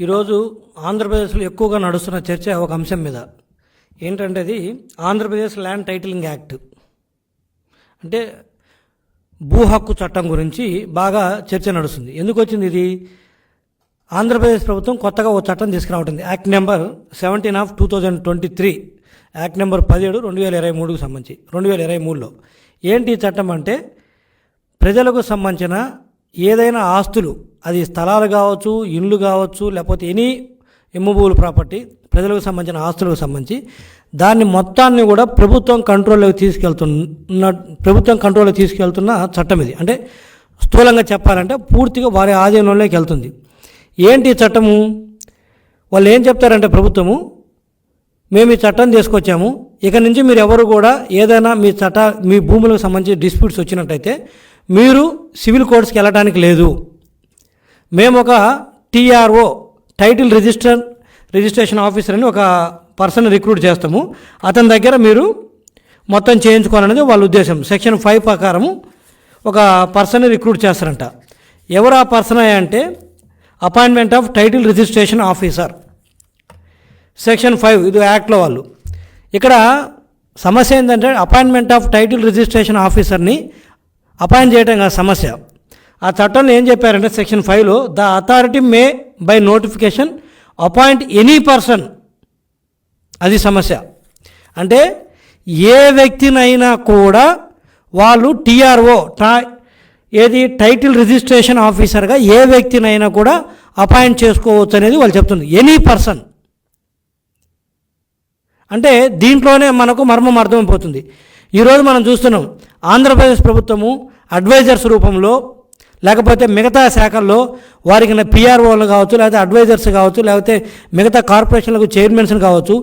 ఈరోజు ఆంధ్రప్రదేశ్లో ఎక్కువగా నడుస్తున్న చర్చ ఒక అంశం మీద. ఏంటంటే అది ఆంధ్రప్రదేశ్ ల్యాండ్ టైటిలింగ్ యాక్ట్. అంటే భూ హక్కు చట్టం గురించి బాగా చర్చ నడుస్తుంది. ఎందుకు వచ్చింది ఇది? ఆంధ్రప్రదేశ్ ప్రభుత్వం కొత్తగా ఓ చట్టం తీసుకురావటుంది act number seventeen of two thousand twenty three act number పదిహేడు రెండు వేల ఇరవై మూడుకు సంబంధించి. రెండు వేల ఇరవై మూడులో. ఏంటి ఈ చట్టం అంటే? ప్రజలకు సంబంధించిన ఏదైనా ఆస్తులు అది స్థలాలు కావచ్చు ఇండ్లు కావచ్చు లేకపోతే ఎనీ ఇమ్మూవబుల్ ప్రాపర్టీ ప్రజలకు సంబంధించిన ఆస్తులకు సంబంధించి దాన్ని మొత్తాన్ని కూడా ప్రభుత్వం కంట్రోల్లోకి తీసుకెళ్తున్న ప్రభుత్వం కంట్రోల్లోకి తీసుకెళ్తున్న చట్టం ఇది. అంటే స్థూలంగా చెప్పాలంటే పూర్తిగా వారి ఆధీనంలోకి వెళ్తుంది. ఏంటి చట్టము? వాళ్ళు ఏం చెప్తారంటే ప్రభుత్వము మేము ఈ చట్టం తీసుకొచ్చాము ఇక నుంచి మీరు ఎవరు కూడా ఏదైనా మీ చట్ట మీ భూములకు సంబంధించి డిస్ప్యూట్స్ వచ్చినట్టయితే మీరు సివిల్ కోర్ట్స్కి వెళ్ళడానికి లేదు. మేము ఒక TRO title register registration officer అని ఒక పర్సన్ రిక్రూట్ చేస్తాము. అతని దగ్గర మీరు మొత్తం చేయించుకోవాలనేది వాళ్ళ ఉద్దేశం. సెక్షన్ ఫైవ్ ప్రకారము ఒక పర్సన్ రిక్రూట్ చేస్తారంట. ఎవరు ఆ పర్సన్ అంటే appointment of title registration officer. Section five ఇది యాక్ట్లో వాళ్ళు. ఇక్కడ సమస్య ఏంటంటే అపాయింట్మెంట్ ఆఫ్ టైటిల్ రిజిస్ట్రేషన్ ఆఫీసర్ని అపాయింట్ చేయడం కాదు సమస్య. ఆ చట్టంలో ఏం చెప్పారంటే సెక్షన్ ఫైవ్లో the authority may by notification appoint any person. అది సమస్య. అంటే ఏ వ్యక్తినైనా కూడా వాళ్ళు టీఆర్ఓ టా ఏది టైటిల్ రిజిస్ట్రేషన్ ఆఫీసర్గా ఏ వ్యక్తినైనా కూడా అపాయింట్ చేసుకోవచ్చు అనేది వాళ్ళు చెప్తుంది. Any person. అంటే దీంట్లోనే మనకు మర్మం అర్థమైపోతుంది. ఈరోజు మనం చూస్తున్నాం ఆంధ్రప్రదేశ్ ప్రభుత్వము అడ్వైజర్స్ రూపంలో లేకపోతే మిగతా శాఖల్లో వారికి పిఆర్ఓలు కావచ్చు లేకపోతే అడ్వైజర్స్ కావచ్చు లేకపోతే మిగతా కార్పొరేషన్లకు చైర్మన్స్ కావచ్చు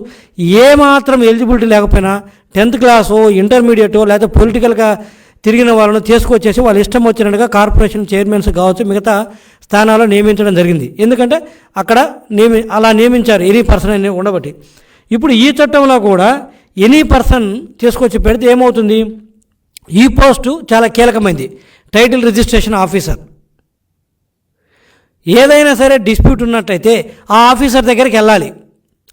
ఏమాత్రం ఎలిజిబిలిటీ లేకపోయినా టెన్త్ క్లాసో ఇంటర్మీడియటో లేకపోతే పొలిటికల్గా తిరిగిన వాళ్ళను తీసుకొచ్చేసి వాళ్ళ ఇష్టం వచ్చినట్టుగా కార్పొరేషన్ చైర్మన్స్ కావచ్చు మిగతా స్థానాల్లో నియమించడం జరిగింది. ఎందుకంటే అక్కడ నియమి అలా నియమించారు ఎనీ పర్సన్ అనేది ఉండబట్టి. ఇప్పుడు ఈ చట్టంలో కూడా ఎనీ పర్సన్ తీసుకొచ్చి పెడితే ఏమవుతుంది? ఈ పోస్టు చాలా కీలకమైంది. Title registration officer. ఏదైనా సరే డిస్ప్యూట్ ఉన్నట్టయితే ఆ ఆఫీసర్ దగ్గరికి వెళ్ళాలి.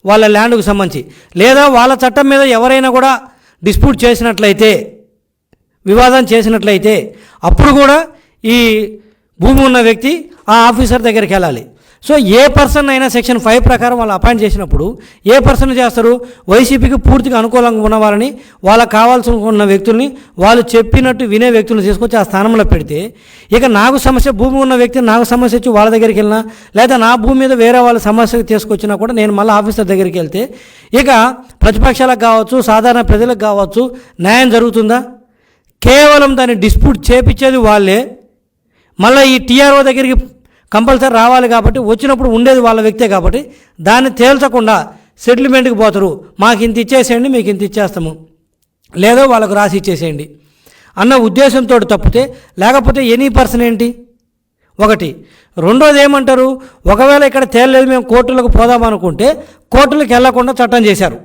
వాళ్ళ ల్యాండ్కు సంబంధించి. లేదా వాళ్ళ చట్టం మీద ఎవరైనా కూడా డిస్ప్యూట్ చేసినట్లయితే వివాదం చేసినట్లయితే అప్పుడు కూడా ఈ భూమి ఉన్న వ్యక్తి ఆ ఆఫీసర్ దగ్గరికి వెళ్ళాలి. సో ఏ పర్సన్ అయినా సెక్షన్ ఫైవ్ ప్రకారం వాళ్ళు అపాయింట్ చేసినప్పుడు ఏ పర్సన్ చేస్తారు? వైసీపీకి పూర్తిగా అనుకూలంగా ఉన్న వాళ్ళని వాళ్ళకి కావాల్సిన ఉన్న వ్యక్తుల్ని వాళ్ళు చెప్పినట్టు వినే వ్యక్తులను తీసుకొచ్చి ఆ స్థానంలో పెడితే ఇక నాకు సమస్య భూమి ఉన్న వ్యక్తి నాకు సమస్య వచ్చి వాళ్ళ దగ్గరికి వెళ్ళినా లేదా నా భూమి మీద వేరే వాళ్ళ సమస్య తీసుకొచ్చినా కూడా నేను మళ్ళీ ఆఫీసర్ దగ్గరికి వెళ్తే ఇక ప్రతిపక్షాలకు కావచ్చు సాధారణ ప్రజలకు కావచ్చు న్యాయం జరుగుతుందా? కేవలం దాన్ని డిస్ప్యూట్ చేపించేది వాళ్ళే. మళ్ళీ ఈ టీఆర్ఓ దగ్గరికి కంపల్సరీ రావాలి కాబట్టి వచ్చినప్పుడు ఉండేది వాళ్ళ వ్యక్తే కాబట్టి దాన్ని తేల్చకుండా సెటిల్మెంట్కి పోతారు. మాకు ఇంత ఇచ్చేసేయండి మీకు ఇంత ఇచ్చేస్తాము. లేదో వాళ్ళకు రాసి ఇచ్చేసేయండి. అన్న ఉద్దేశంతో తప్పితే లేకపోతే ఎనీ పర్సన్ ఏంటి? ఒకటి. రెండోది ఏమంటారు? ఒకవేళ ఇక్కడ తేలలేదు మేము కోర్టులకు పోదామనుకుంటే కోర్టులకు వెళ్ళకుండా చట్టం చేశారు.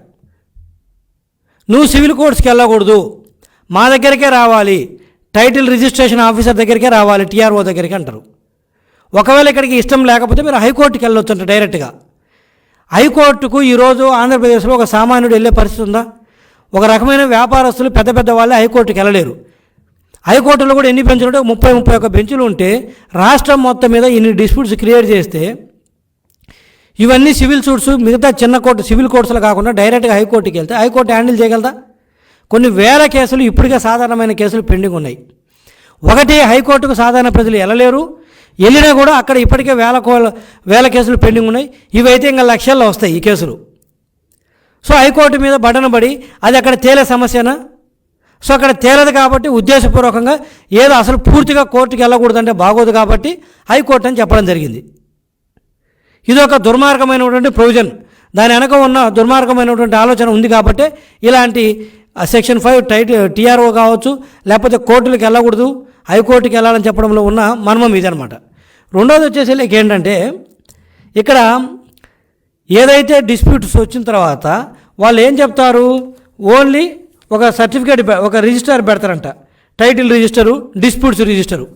నువ్వు సివిల్ కోర్ట్స్కి వెళ్ళకూడదు. మా దగ్గరికే రావాలి. టైటిల్ రిజిస్ట్రేషన్ ఆఫీసర్ దగ్గరికే రావాలి టీఆర్ఓ దగ్గరికి అంటారు. ఒకవేళ ఇక్కడికి ఇష్టం లేకపోతే మీరు హైకోర్టుకి వెళ్ళొచ్చు అంట డైరెక్ట్గా. హైకోర్టుకు ఈరోజు ఆంధ్రప్రదేశ్లో ఒక సామాన్యుడు వెళ్ళే పరిస్థితి ఉందా? ఒక రకమైన వ్యాపారస్తులు పెద్ద పెద్ద వాళ్ళే హైకోర్టుకి వెళ్ళలేరు. హైకోర్టులో కూడా ఎన్ని బెంచులు ఉంటే ముప్పై ముప్పై ఒక్క బెంచులు ఉంటే రాష్ట్రం మొత్తం మీద ఇన్ని డిస్ప్యూట్స్ క్రియేట్ చేస్తే ఇవన్నీ సివిల్ సూట్స్ మిగతా చిన్న కోర్టు సివిల్ కోర్టులు కాకుండా డైరెక్ట్గా హైకోర్టుకి వెళ్తే హైకోర్టు హ్యాండిల్ చేయగలదా? కొన్ని వేల కేసులు ఇప్పటికే సాధారణమైన కేసులు పెండింగ్ ఉన్నాయి. ఒకటి హైకోర్టుకు సాధారణ ప్రజలు వెళ్ళలేరు. వెళ్ళినా కూడా అక్కడ ఇప్పటికే వేల కో- వేల కేసులు పెండింగ్ ఉన్నాయి. ఇవైతే ఇంకా లక్షల్లో వస్తాయి ఈ కేసులు. సో హైకోర్టు మీద బడనబడి పడి అది అక్కడ తేలే సమస్యనా? సో అక్కడ తేలదు కాబట్టి ఉద్దేశపూర్వకంగా ఏదో అసలు పూర్తిగా కోర్టుకి వెళ్ళకూడదంటే బాగోదు కాబట్టి హైకోర్టు అని చెప్పడం జరిగింది. ఇది ఒక దుర్మార్గమైనటువంటి ప్రొవిజన్. దాని వెనక ఉన్న దుర్మార్గమైనటువంటి ఆలోచన ఉంది కాబట్టి ఇలాంటి సెక్షన్ ఫైవ్ టైట్ టీఆర్ఓ కావచ్చు లేకపోతే కోర్టులకు వెళ్ళకూడదు హైకోర్టుకి వెళ్ళాలని చెప్పడంలో ఉన్న మర్మం ఇదనమాట రెండోది వచ్చేసి లైక్ ఏంటంటే ఇక్కడ ఏదైతే డిస్ప్యూట్స్ వచ్చిన తర్వాత వాళ్ళు ఏం చెప్తారు? ఓన్లీ ఒక సర్టిఫికేట్ ఒక రిజిస్టర్ పెడతారంట. టైటిల్ రిజిస్టరు డిస్ప్యూట్స్ రిజిస్టరు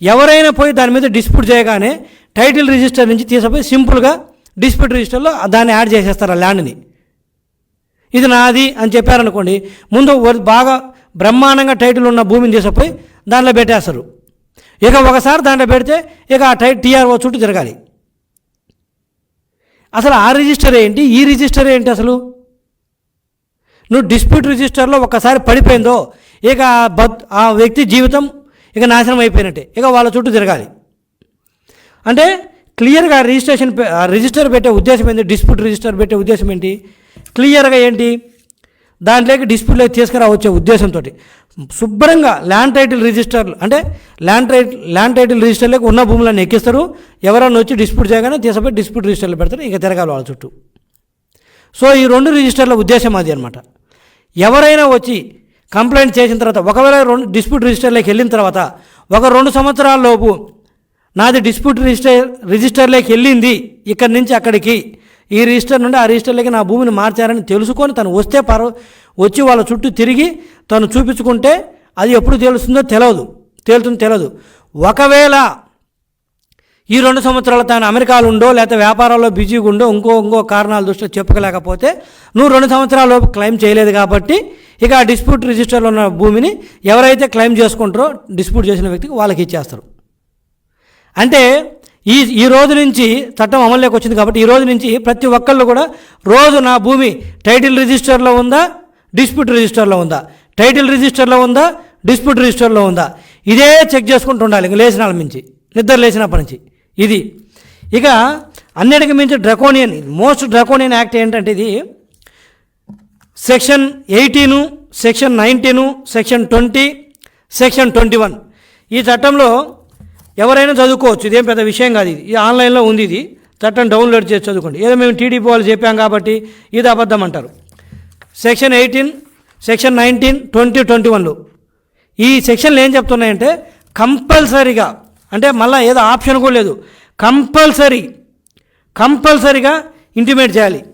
ఎవరైనా పోయి దాని మీద డిస్ప్యూట్ చేయగానే టైటిల్ రిజిస్టర్ నుంచి తీసపోయి సింపుల్గా డిస్ప్యూట్ రిజిస్టర్లో దాన్ని యాడ్ చేసేస్తారు ఆ ల్యాండ్ని ఇది నాది అని చెప్పారనుకోండి ముందు బాగా బ్రహ్మాండంగా టైటిల్ ఉన్న భూమిని తీసుకుపోయి దాంట్లో పెట్టేస్తారు. ఇక ఒకసారి దాంట్లో పెడితే ఇక ఆ టై టీఆర్ఓ చుట్టూ తిరగాలి. అసలు ఆ రిజిస్టర్ ఏంటి? ఈ రిజిస్టర్ ఏంటి అసలు? నువ్వు డిస్ప్యూట్ రిజిస్టర్లో ఒక్కసారి పడిపోయిందో ఇక ఆ ఆ వ్యక్తి జీవితం ఇక నాశనం అయిపోయినట్టే. ఇక వాళ్ళ చుట్టూ తిరగాలి. అంటే క్లియర్గా రిజిస్ట్రేషన్ ఆ రిజిస్టర్ పెట్టే ఉద్దేశం ఏంటి? డిస్ప్యూట్ రిజిస్టర్ పెట్టే ఉద్దేశం ఏంటి? క్లియర్గా ఏంటి? దాంట్లోకి డిస్ప్యూట్లో తీసుకురా వచ్చే ఉద్దేశంతో శుభ్రంగా ల్యాండ్ టైటిల్ రిజిస్టర్లు అంటే ల్యాండ్ టైట్ ల్యాండ్ టైటిల్ రిజిస్టర్లోకి ఉన్న భూములను ఎక్కిస్తారు. ఎవరన్నా వచ్చి డిస్ప్యూట్ చేయగానే తీసుకుపోయి డిస్ప్యూట్ రిజిస్టర్లు పెడతారు. ఇక తిరగాలి వాళ్ళ చుట్టూ. సో ఈ రెండు రిజిస్టర్ల ఉద్దేశం అది అనమాట ఎవరైనా వచ్చి కంప్లైంట్ చేసిన తర్వాత ఒకవేళ రెండు డిస్ప్యూట్ రిజిస్టర్లోకి వెళ్ళిన తర్వాత ఒక రెండు సంవత్సరాల లోపు నాది డిస్ప్యూట్ రిజిస్టర్ రిజిస్టర్లోకి వెళ్ళింది ఇక్కడి నుంచి అక్కడికి ఈ రిజిస్టర్ నుండి ఆ రిజిస్టర్లోకి నా భూమిని మార్చారని తెలుసుకొని తను వస్తే పర్వ వచ్చి వాళ్ళ చుట్టూ తిరిగి తను చూపించుకుంటే అది ఎప్పుడు తెలుస్తుందో తెలియదు తేలుతుందో తెలియదు ఒకవేళ ఈ రెండు సంవత్సరాలు తాను అమెరికాలో ఉండో లేకపోతే వ్యాపారాల్లో బిజీగా ఉండో ఇంకో ఇంకో కారణాల దృష్టిలో చెప్పుకోలేకపోతే నువ్వు రెండు సంవత్సరాలు క్లెయిమ్ చేయలేదు కాబట్టి ఇక ఆ డిస్ప్యూట్ రిజిస్టర్లో ఉన్న భూమిని ఎవరైతే క్లెయిమ్ చేసుకుంటారో డిస్ప్యూట్ చేసిన వ్యక్తికి వాళ్ళకి ఇచ్చేస్తారు. అంటే ఈ ఈ రోజు నుంచి చట్టం అమల్లోకి వచ్చింది కాబట్టి ఈ రోజు నుంచి ప్రతి ఒక్కళ్ళు కూడా రోజు నా భూమి టైటిల్ రిజిస్టర్లో ఉందా డిస్ప్యూట్ రిజిస్టర్లో ఉందా? టైటిల్ రిజిస్టర్లో ఉందా డిస్ప్యూట్ రిజిస్టర్లో ఉందా? ఇదే చెక్ చేసుకుంటూ ఉండాలి ఇంక లేచినాళ్ళ మించి నిద్ర లేచినప్పటి నుంచి. ఇది. ఇక అన్నిటికీ మించి డ్రకోనియన్ మోస్ట్ డ్రకోనియన్ యాక్ట్ ఏంటంటే ఇది section eighteen section nineteen section twenty section twenty one. ఈ చట్టంలో ఎవరైనా చదువుకోవచ్చు. ఇదేం పెద్ద విషయం కాదు ఇది. ఇది ఆన్లైన్లో ఉంది ఇది. చట్టం డౌన్లోడ్ చేసి చదువుకోండి. ఏదో మేము టీడీపీ వాళ్ళు చెప్పాం కాబట్టి ఇది అబద్ధం అంటారు. Section eighteen section nineteen twenty twenty వన్లో ఈ సెక్షన్లు ఏం చెప్తున్నాయంటే కంపల్సరీగా అంటే మళ్ళీ ఏదో ఆప్షన్ కూడా లేదు. కంపల్సరీ కంపల్సరీగా ఇంటిమేట్ చేయాలి.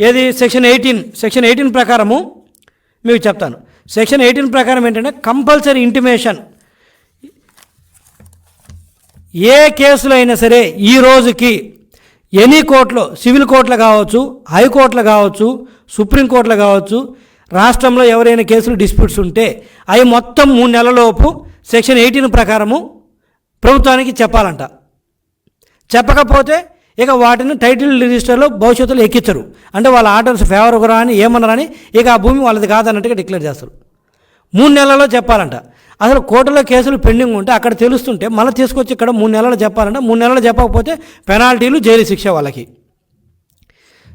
ఏది? సెక్షన్ ఎయిటీన్ సెక్షన్ ఎయిటీన్ ప్రకారము మీకు చెప్తాను. సెక్షన్ ఎయిటీన్ ప్రకారం ఏంటంటే కంపల్సరీ ఇంటిమేషన్. ఏ కేసులో అయినా సరే ఈ రోజుకి ఎనీ కోర్టులో సివిల్ కోర్టులు కావచ్చు హైకోర్టులో కావచ్చు సుప్రీంకోర్టులు కావచ్చు రాష్ట్రంలో ఎవరైనా కేసులు డిస్ప్యూట్స్ ఉంటే అవి మొత్తం మూడు నెలలలోపు సెక్షన్ ఎయిటీన్ ప్రకారము ప్రభుత్వానికి చెప్పాలంట. చెప్పకపోతే ఇక వాటిని టైటిల్ రిజిస్టర్లో భవిష్యత్తులో ఎక్కించరు. అంటే వాళ్ళ ఆర్డర్స్ ఫేవర్గా అని ఏమన్నారని ఇక ఆ భూమి వాళ్ళది కాదన్నట్టుగా డిక్లేర్ చేస్తారు. మూడు నెలల్లో చెప్పాలంట. అసలు కోర్టులో కేసులు పెండింగ్ ఉంటే అక్కడ తెలుస్తుంటే మళ్ళీ తీసుకొచ్చి ఇక్కడ మూడు నెలలు చెప్పాలంట. మూడు నెలలు చెప్పకపోతే పెనాల్టీలు జైలు శిక్ష వాళ్ళకి.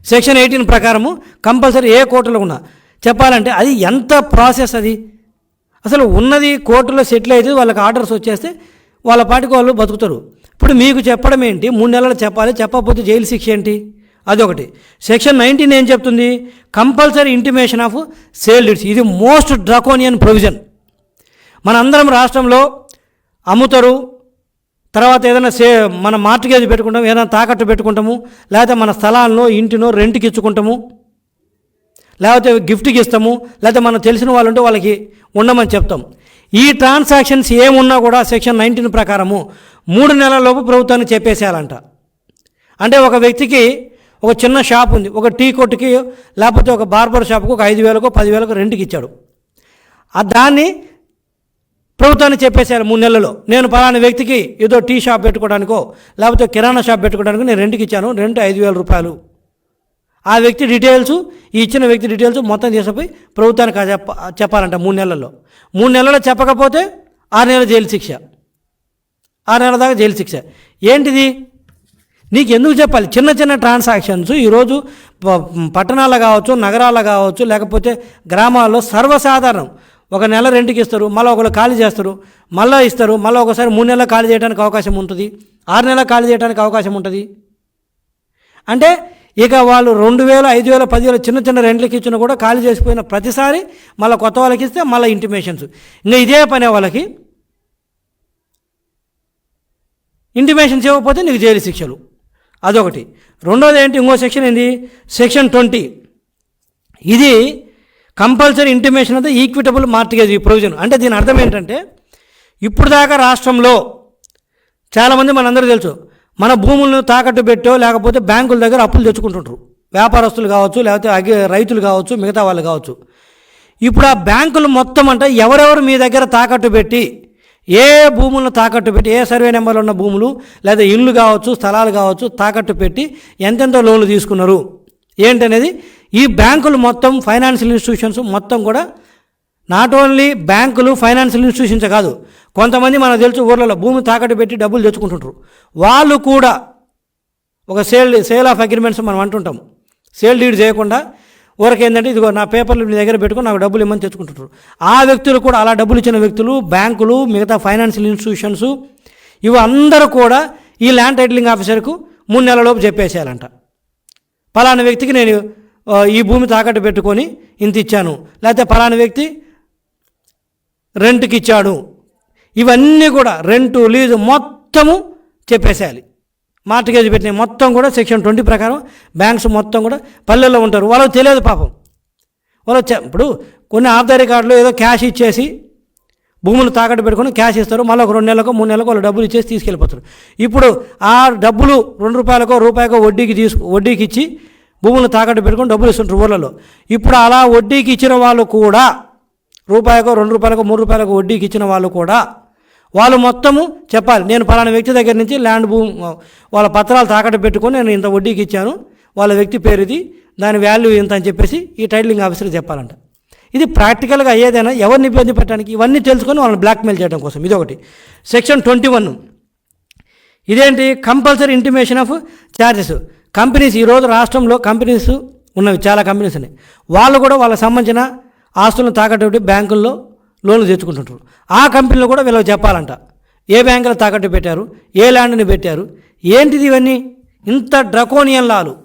సెక్షన్ ఎయిటీన్ ప్రకారము కంపల్సరీ ఏ కోర్టులో ఉన్నా చెప్పాలంటే అది ఎంత ప్రాసెస్ అది? అసలు ఉన్నది కోర్టులో సెటిల్ అయితే వాళ్ళకి ఆర్డర్స్ వచ్చేస్తే వాళ్ళ పాటికి వాళ్ళు బతుకుతారు. ఇప్పుడు మీకు చెప్పడం ఏంటి? మూడు నెలలు చెప్పాలి చెప్పకపోతే జైలు శిక్ష ఏంటి? అదొకటి. సెక్షన్ నైన్టీన్ ఏం చెప్తుంది? Compulsory intimation of sale deeds. ఇది మోస్ట్ డ్రాకోనియన్ ప్రొవిజన్. మనందరం రాష్ట్రంలో అమ్ముతారు తర్వాత ఏదైనా సే మన మార్టిగేజ్ పెట్టుకుంటాము ఏదైనా తాకట్టు పెట్టుకుంటాము లేకపోతే మన స్థలాలను ఇంటినో రెంట్కి ఇచ్చుకుంటాము లేకపోతే గిఫ్ట్కి ఇస్తాము లేకపోతే మనం తెలిసిన వాళ్ళు ఉంటే వాళ్ళకి ఉండమని చెప్తాం. ఈ ట్రాన్సాక్షన్స్ ఏమున్నా కూడా సెక్షన్ నైన్టీన్ ప్రకారము మూడు నెలల లోపు ప్రభుత్వానికి చెప్పేసేయాలంట. అంటే ఒక వ్యక్తికి ఒక చిన్న షాప్ ఉంది. ఒక టీ కొట్టుకి లేకపోతే ఒక బార్బర్ షాప్కి ఒక ఐదు వేలకు పదివేలకు రెంట్కి ఇచ్చాడు. ఆ దాన్ని ప్రభుత్వాన్ని చెప్పేశారు మూడు నెలల్లో. నేను పలానా వ్యక్తికి ఏదో టీ షాప్ పెట్టుకోవడానికో లేకపోతే కిరాణా షాప్ పెట్టుకోవడానికో నేను రెంట్కి ఇచ్చాను. రెంట్ ఐదు వేల రూపాయలు. ఆ వ్యక్తి డీటెయిల్స్ ఈ ఇచ్చిన వ్యక్తి డీటెయిల్స్ మొత్తం తీసుకుపోయి ప్రభుత్వానికి చెప్ప చెప్పాలంట మూడు నెలల్లో. మూడు నెలల్లో చెప్పకపోతే ఆరు నెలల జైలు శిక్ష. ఆరు నెలల దాకా జైలు శిక్ష. ఏంటిది? నీకు ఎందుకు చెప్పాలి? చిన్న చిన్న ట్రాన్సాక్షన్స్. ఈరోజు ప- పట్టణాల్లో కావచ్చు నగరాల్లో కావచ్చు లేకపోతే గ్రామాల్లో సర్వసాధారణం. ఒక నెల రెంట్కి ఇస్తారు మళ్ళీ ఒకళ్ళు ఖాళీ చేస్తారు మళ్ళీ ఇస్తారు మళ్ళీ ఒకసారి మూడు నెలలు ఖాళీ చేయడానికి అవకాశం ఉంటుంది ఆరు నెలలు ఖాళీ చేయడానికి అవకాశం ఉంటుంది. అంటే ఇక వాళ్ళు రెండు వేలు ఐదు వేల పదివేల చిన్న చిన్న రెంట్లకి ఇచ్చినా కూడా ఖాళీ చేసిపోయిన ప్రతిసారి మళ్ళీ కొత్త వాళ్ళకి ఇస్తే మళ్ళీ ఇంటిమేషన్స్ ఇంకా ఇదే పనే వాళ్ళకి. ఇంటిమేషన్స్ ఇవ్వకపోతే నీకు జైలు శిక్షలు. అదొకటి. రెండోది ఏంటి? ఇంకో సెక్షన్ ఏంది? Section twenty. ఇది కంపల్సరీ ఇంటిమేషన్ అంతా ఈక్విటబుల్ మార్టిగేజ్ ప్రొవిజన్ అంటే దీని అర్థం ఏంటంటే ఇప్పుడు దాకా రాష్ట్రంలో చాలామంది మనందరూ తెలుసు మన భూములను తాకట్టు పెట్టో లేకపోతే బ్యాంకుల దగ్గర అప్పులు తెచ్చుకుంటుంటారు వ్యాపారస్తులు కావచ్చు లేకపోతే అగి రైతులు కావచ్చు మిగతా వాళ్ళు కావచ్చు. ఇప్పుడు ఆ బ్యాంకులు మొత్తం అంటే ఎవరెవరు మీ దగ్గర తాకట్టు పెట్టి ఏ భూములను తాకట్టు పెట్టి ఏ సర్వే నెంబర్లో ఉన్న భూములు లేదా ఇల్లు కావచ్చు స్థలాలు కావచ్చు తాకట్టు పెట్టి ఎంతెంత లోన్లు తీసుకున్నారు? ఏంటనేది ఈ బ్యాంకులు మొత్తం ఫైనాన్షియల్ ఇన్స్టిట్యూషన్స్ మొత్తం కూడా నాట్ ఓన్లీ బ్యాంకులు ఫైనాన్షియల్ ఇన్స్టిట్యూషన్స్ కాదు కొంతమంది మనకు తెలుసు ఊర్లలో భూమి తాకట్టు పెట్టి డబ్బులు తెచ్చుకుంటుంటారు. వాళ్ళు కూడా ఒక సేల్ సేల్ ఆఫ్ అగ్రిమెంట్స్ మనం అంటుంటాం. సేల్ డీడ్ చేయకుండా ఊరికి ఏంటంటే ఇదిగో నా పేపర్లు మీ దగ్గర పెట్టుకుని నాకు డబ్బులు ఇమ్మని తెచ్చుకుంటున్నారు ఆ వ్యక్తులు కూడా అలా డబ్బులు ఇచ్చిన వ్యక్తులు బ్యాంకులు మిగతా ఫైనాన్షియల్ ఇన్స్టిట్యూషన్స్ ఇవి అందరూ కూడా ఈ ల్యాండ్ టైటిలింగ్ ఆఫీసర్కు మూడు నెలలలోపు చెప్పేసేయాలంట. ఫలాన వ్యక్తికి నేను ఈ భూమి తాకట్టు పెట్టుకొని ఇంత ఇచ్చాను. లేకపోతే ఫలాన వ్యక్తి రెంట్కి ఇచ్చాడు. ఇవన్నీ కూడా రెంటు లీజు మొత్తము చెప్పేసేయాలి. మార్టిగేజ్ పెట్టిన మొత్తం కూడా సెక్షన్ ట్వంటీ ప్రకారం బ్యాంక్స్ మొత్తం కూడా పల్లెల్లో ఉంటారు. వాళ్ళకి తెలియదు పాపం. వాళ్ళు ఇప్పుడు కొన్ని ఆఫ్ ద ఏదో క్యాష్ ఇచ్చేసి భూములు తాకట్టు పెట్టుకొని క్యాష్ ఇస్తారు. మళ్ళీ ఒక రెండు నెలలకు మూడు నెలలకు వాళ్ళు డబ్బులు ఇచ్చేసి తీసుకెళ్ళిపోతారు. ఇప్పుడు ఆ డబ్బులు రెండు రూపాయలకో రూపాయకో వడ్డీకి తీసుకు వడ్డీకి ఇచ్చి భూములు తాకట్టు పెట్టుకొని డబ్బులు ఇస్తుంటారు ఊళ్ళలో ఇప్పుడు అలా వడ్డీకి ఇచ్చిన వాళ్ళు కూడా రూపాయకో రెండు రూపాయలకో మూడు రూపాయలకు వడ్డీకి ఇచ్చిన వాళ్ళు కూడా వాళ్ళు మొత్తము చెప్పాలి నేను పలానా వ్యక్తి దగ్గర నుంచి ల్యాండ్ భూమి వాళ్ళ పత్రాలు తాకట్టు పెట్టుకొని నేను ఇంత వడ్డీకి ఇచ్చాను వాళ్ళ వ్యక్తి పేరు ఇది దాని వాల్యూ ఇంత అని చెప్పేసి ఈ టైటిలింగ్ ఆఫీసర్ చెప్పాలంట. ఇది ప్రాక్టికల్గా అయ్యేదైనా ఎవరిని ఇబ్బంది పెట్టడానికి ఇవన్నీ తెలుసుకొని వాళ్ళని బ్లాక్మెయిల్ చేయడం కోసం. ఇది ఒకటి. సెక్షన్ ట్వంటీ వన్ ఇదేంటి compulsory intimation of charges companies ఈరోజు రాష్ట్రంలో కంపెనీస్ ఉన్నవి చాలా కంపెనీస్ ఉన్నాయి. వాళ్ళు కూడా వాళ్ళకి సంబంధించిన ఆస్తులను తాకట్టు బ్యాంకుల్లో లోన్లు తెచ్చుకుంటుంటారు. ఆ కంపెనీలో కూడా వీళ్ళకి చెప్పాలంట. ఏ బ్యాంకులో తాకట్టు పెట్టారు? ఏ ల్యాండ్ని పెట్టారు? ఏంటిది ఇవన్నీ? ఇంత డ్రకోనియన్ లాలు.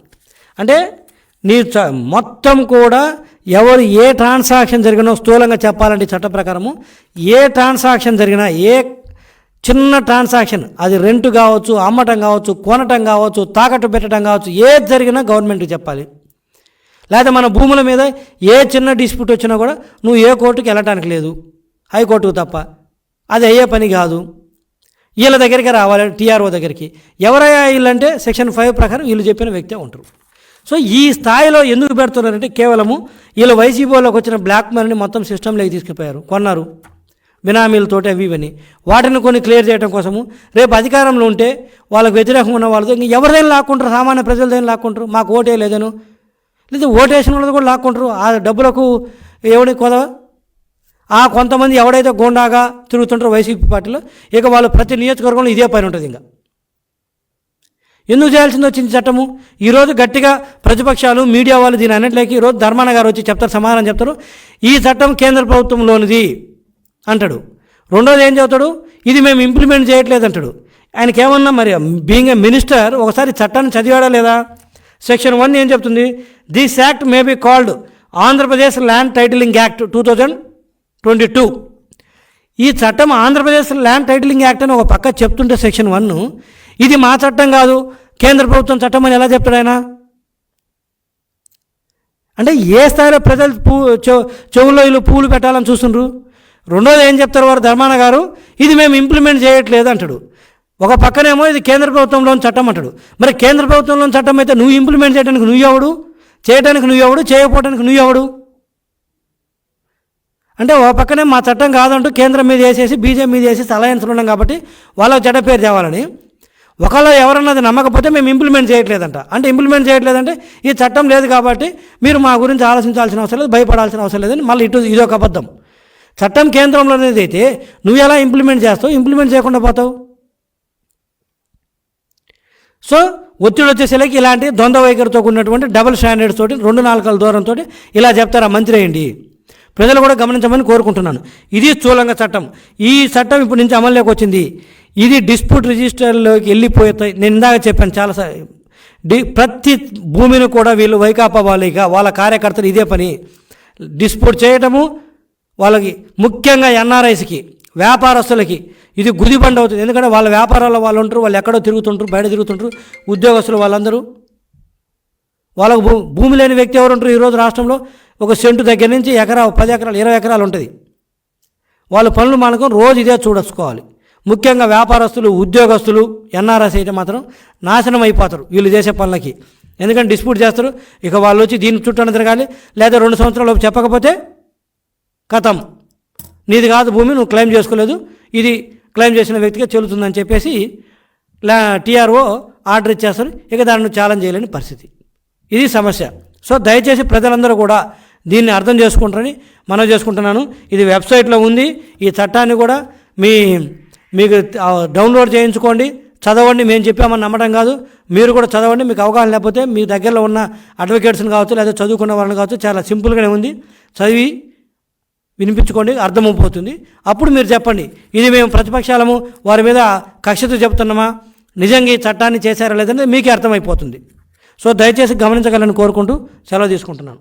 అంటే నీ చ- మొత్తం కూడా ఎవరు ఏ ట్రాన్సాక్షన్ జరిగినా స్థూలంగా చెప్పాలంటే చట్ట ప్రకారము ఏ ట్రాన్సాక్షన్ జరిగినా ఏ చిన్న ట్రాన్సాక్షన్ అది రెంట్ కావచ్చు అమ్మటం కావచ్చు కొనటం కావచ్చు తాకట్టు పెట్టడం కావచ్చు ఏది జరిగినా గవర్నమెంట్కి చెప్పాలి. లేదా మన భూముల మీద ఏ చిన్న డిస్ప్యూట్ వచ్చినా కూడా నువ్వు ఏ కోర్టుకి వెళ్ళటానికి లేదు. హైకోర్టుకు తప్ప. అది అయ్యే పని కాదు. వీళ్ళ దగ్గరికి రావాలి టీఆర్ఓ దగ్గరికి. ఎవరయ్యా వీళ్ళంటే సెక్షన్ ఫైవ్ ప్రకారం వీళ్ళు చెప్పిన వ్యక్తే ఉంటారు. సో ఈ స్థాయిలో ఎందుకు పెడుతున్నారంటే కేవలము వీళ్ళు వైసీపీలోకి వచ్చిన బ్లాక్ మనీని మొత్తం సిస్టంలోకి తీసుకుపోయారు. కొన్నారు. బినామీలతోటి అవి ఇవని. వాటిని కొన్ని క్లియర్ చేయడం కోసము రేపు అధికారంలో ఉంటే వాళ్ళకు వ్యతిరేకం ఉన్న వాళ్ళతో ఇంక ఎవరిదైనా లాక్కుంటారు సామాన్య ప్రజలదైనా లాక్కుంటారు. మాకు ఓటే లేదను. లేదా ఓటేసిన వాళ్ళది కూడా లాక్కుంటారు. ఆ డబ్బులకు ఎవడి కొదవ ఆ కొంతమంది ఎవడైతే గోండాగా తిరుగుతుంటారో వైసీపీ పార్టీలో ఇక వాళ్ళు ప్రతి నియోజకవర్గంలో ఇదే పని ఉంటుంది ఇంకా. ఎందుకు చేయాల్సింది వచ్చింది చట్టము? ఈరోజు గట్టిగా ప్రతిపక్షాలు మీడియా వాళ్ళు దీని అన్నింటిలోకి ఈరోజు ధర్మాన గారు వచ్చి చెప్తారు సమాధానం చెప్తారు. ఈ చట్టం కేంద్ర ప్రభుత్వంలోనిది అంటాడు. రెండోది ఏం చెబుతాడు ఇది మేము ఇంప్లిమెంట్ చేయట్లేదు అంటాడు. ఆయనకి ఏమన్నా మరి బీయింగ్ ఏ మినిస్టర్ ఒకసారి చట్టాన్ని చదివాడా లేదా? సెక్షన్ వన్ ఏం చెప్తుంది? This act may be called Andhra Pradesh land titling act two thousand twenty two ఈ చట్టం ఆంధ్రప్రదేశ్ ల్యాండ్ టైటిలింగ్ యాక్ట్ అని ఒక పక్క చెప్తుంటే సెక్షన్ వన్ ఇది మా చట్టం కాదు కేంద్ర ప్రభుత్వం చట్టం అని ఎలా చెప్తాడు ఆయన? అంటే ఏ స్థాయిలో ప్రజలు పూ చెవుల్లో వీళ్ళు పూలు పెట్టాలని చూస్తుండ్రు? రెండోది ఏం చెప్తారు వారు ధర్మాన గారు? ఇది మేము ఇంప్లిమెంట్ చేయట్లేదు అంటాడు. ఒక పక్కనేమో ఇది కేంద్ర ప్రభుత్వంలోని చట్టం అంటాడు. మరి కేంద్ర ప్రభుత్వంలోని చట్టం అయితే నువ్వు ఇంప్లిమెంట్ చేయడానికి నువ్వు ఎవడు? చేయడానికి నువ్వు ఎవడు చేయకపోవడానికి నువ్వు ఎవడు? అంటే ఓ పక్కనే మా చట్టం కాదంటూ కేంద్రం మీద వేసేసి బీజేపీ మీద వేసేసి అలయన్స్లో ఉన్నాం కాబట్టి వాళ్ళకి చెడ్డ పేరు తేవాలని. ఒకవేళ ఎవరన్నది నమ్మకపోతే మేము ఇంప్లిమెంట్ చేయట్లేదంట. అంటే ఇంప్లిమెంట్ చేయట్లేదంటే ఈ చట్టం లేదు కాబట్టి మీరు మా గురించి ఆలోచించాల్సిన అవసరం లేదు భయపడాల్సిన అవసరం లేదని మళ్ళీ ఇటు ఇదొక అబద్ధం. చట్టం కేంద్రంలోనేది అయితే నువ్వు ఎలా ఇంప్లిమెంట్ చేస్తావు? ఇంప్లిమెంట్ చేయకుండా పోతావు? సో ఒత్తిడి వచ్చేసరికి ఇలాంటి ద్వంద్వ వైఖరితో ఉన్నటువంటి డబుల్ స్టాండర్డ్స్ తోటి రెండు నాలుకల దూరంతో ఇలా చెప్తారా మంత్రి అయ్యండి. ప్రజలు కూడా గమనించమని కోరుకుంటున్నాను. ఇది స్థూలంగా చట్టం. ఈ చట్టం ఇప్పుడు నుంచి అమల్లోకి వచ్చింది. ఇది డిస్ప్యూట్ రిజిస్టర్లోకి వెళ్ళిపోతాయి నేను ఇందాక చెప్పాను చాలా డి ప్రతి భూమిని కూడా వీళ్ళు వైకాపా వాళ్ళిగా వాళ్ళ కార్యకర్తలు ఇదే పని. డిస్ప్యూట్ చేయటము వాళ్ళకి ముఖ్యంగా ఎన్ఆర్ఐస్కి. వ్యాపారస్తులకి ఇది గుదిబండ అవుతుంది. ఎందుకంటే వాళ్ళ వ్యాపారాల్లో వాళ్ళు ఉంటారు వాళ్ళు ఎక్కడో తిరుగుతుంటారు బయట తిరుగుతుంటారు. ఉద్యోగస్తులు వాళ్ళందరూ. వాళ్ళకు భూ భూమి లేని వ్యక్తి ఎవరు ఉంటారు? ఈరోజు రాష్ట్రంలో ఒక సెంటు దగ్గర నుంచి ఎకరా పది ఎకరాలు ఇరవై ఎకరాలు ఉంటుంది. వాళ్ళ పనులు మనకు రోజు ఇదే చూడసుకోవాలి ముఖ్యంగా వ్యాపారస్తులు ఉద్యోగస్తులు ఎన్ఆర్ఎస్ అయితే మాత్రం నాశనం అయిపోతారు వీళ్ళు చేసే పనులకి. ఎందుకంటే డిస్ప్యూట్ చేస్తారు. ఇక వాళ్ళు వచ్చి దీని చుట్టూ తిరగాలి. లేదా రెండు సంవత్సరాలు చెప్పకపోతే కథం నీది కాదు భూమి నువ్వు క్లెయిమ్ చేసుకోలేదు. ఇది క్లెయిమ్ చేసిన వ్యక్తిగా చెల్లుతుందని చెప్పేసి లా టీఆర్ఓ ఆర్డర్ ఇచ్చేస్తారు. ఇక దాన్ని ఛాలెంజ్ చేయలేని పరిస్థితి. ఇది సమస్య. సో దయచేసి ప్రజలందరూ కూడా దీన్ని అర్థం చేసుకుంటారని మనం చేసుకుంటున్నాను. ఇది వెబ్సైట్లో ఉంది. ఈ చట్టాన్ని కూడా మీ మీకు డౌన్లోడ్ చేయించుకోండి. చదవండి. మేము చెప్పామని నమ్మడం కాదు. మీరు కూడా చదవండి. మీకు అవగాహన లేకపోతే మీ దగ్గరలో ఉన్న అడ్వకేట్స్ని కావచ్చు లేదా చదువుకున్న వాళ్ళని కావచ్చు చాలా సింపుల్గానే ఉంది. చదివి వినిపించుకోండి అర్థమైపోతుంది. అప్పుడు మీరు చెప్పండి ఇది మేము ప్రతిపక్షాలము వారి మీద కక్షతో చెప్తున్నామా నిజంగా ఈ చట్టాన్ని చేశారా లేదంటే మీకే అర్థమైపోతుంది. సో దయచేసి గమనించగలని కోరుకుంటూ సెలవు తీసుకుంటున్నాను.